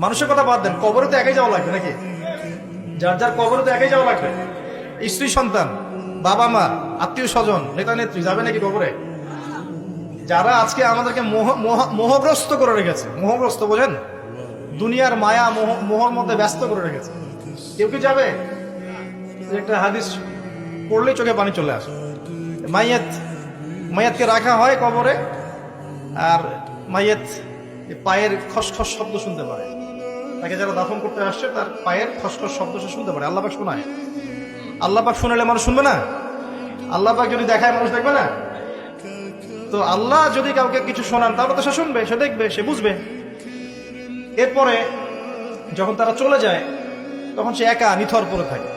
মানুষের কথা বাদ দেন, কবরে তো একাই যাওয়া লাগবে নাকি? যার যার কবরে তো একাই যাওয়া লাগবে। স্ত্রী, সন্তান, বাবা মা, আত্মীয় স্বজন, নেতা, নেত্রী, যাবে নাকি কবরে? যারা আজকে আমাদেরকে মোহ, মোহ- মোহগ্রস্ত করে রেখেছে, মোহগ্রস্ত বোঝেন? দুনিয়ার মায়া মোহ, মোহর মধ্যে ব্যস্ত করে রেখেছে। কেউ কি যাবে? একটা হাদিস পড়লেই চোখে পানি চলে আসে। মাইয়াত, মাইয়াতকে রাখা হয় কবরে, আর মাইয়াত পায়ের খসখস শব্দ শুনতে পারে তাকে যারা দাফন করতে আসছে, তার পায়ের খসখস শব্দ সে শুনতে পারে। আল্লাপাক শোনায়। আল্লাহ আল্লাপাক শোনালে মানুষ শুনবে না? আল্লাহ আল্লাপাক যদি দেখায়, মানুষ দেখবে না? তো আল্লাহ যদি কাউকে কিছু শোনান, তাহলে তো সে শুনবে, সে দেখবে, সে বুঝবে। এরপরে যখন তারা চলে যায়, তখন সে একা নিথর পরে থাকে।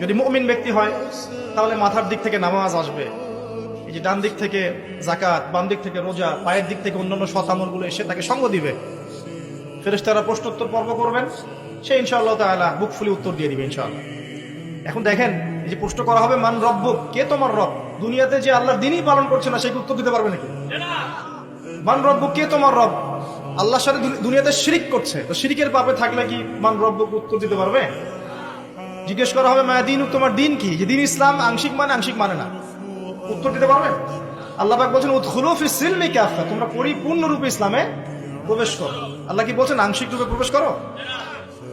যদি মুমিন ব্যক্তি হয়, তাহলে মাথার দিক থেকে নামাজ আসবে। এই যে ডান দিক থেকে জাকাত বাম দিক থেকে রোজা, পায়ের দিক থেকে অন্যান্য শতামলগুলো এসে তাকে সঙ্গ দিবে। ফেরেশতারা প্রশ্নোত্তর পর্ব করবেন, সে ইনশাআল্লাহ তাআলা বুক ফুলি উত্তর দিয়ে দিবে ইনশাআল্লাহ। এখন দেখেন, এই যে প্রশ্ন করা হবে, মান রব্ব, কে তোমার রব? দুনিয়াতে যে আল্লাহর দিনই পালন করছে না, সে কি উত্তর দিতে পারবে নাকি? মান রব্ব, কে তোমার রব? আল্লাহর সাথে দুনিয়াতে শিরিক করছে, তো শিরিকের পাপে থাকলে কি মান রব্ব উত্তর দিতে পারবে? জিজ্ঞেস করা হবে, মায়া দিন তোমার দিন কি? যে দিন ইসলাম আংশিক মানে আংশিক মানে না। উত্তর দিতে পারবে? আল্লাহ বলছেন উৎখুলু ফি সিলমি কাফা তোমরা পরিপূর্ণ রূপে ইসলামে প্রবেশ করো। আল্লাহ কি বলছেন, আংশিক রূপে প্রবেশ করো?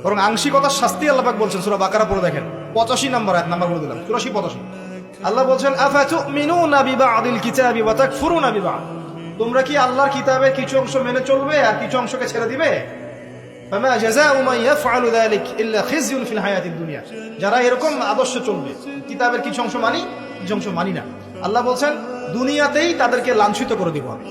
বরং আংশিকতার শাস্তি আল্লাহ বলছেন, সূরা বাকারা পড়ে দেখেন। 85 নাম্বার আয়াত নাম্বার বলে দিলাম 84 85 আল্লাহ বলছেন তোমরা কি আল্লাহর কিতাবে কিছু অংশ মেনে চলবে আর কিছু অংশকে ছেড়ে দিবে? যারা এরকম আদর্শ চলবে, কিতাবের কিছু অংশ মানি, কিছু অংশ মানি না। আল্লাহ বলছেন, দুনিয়াতেই তাদেরকে লাঞ্ছিত করে দিব আমি।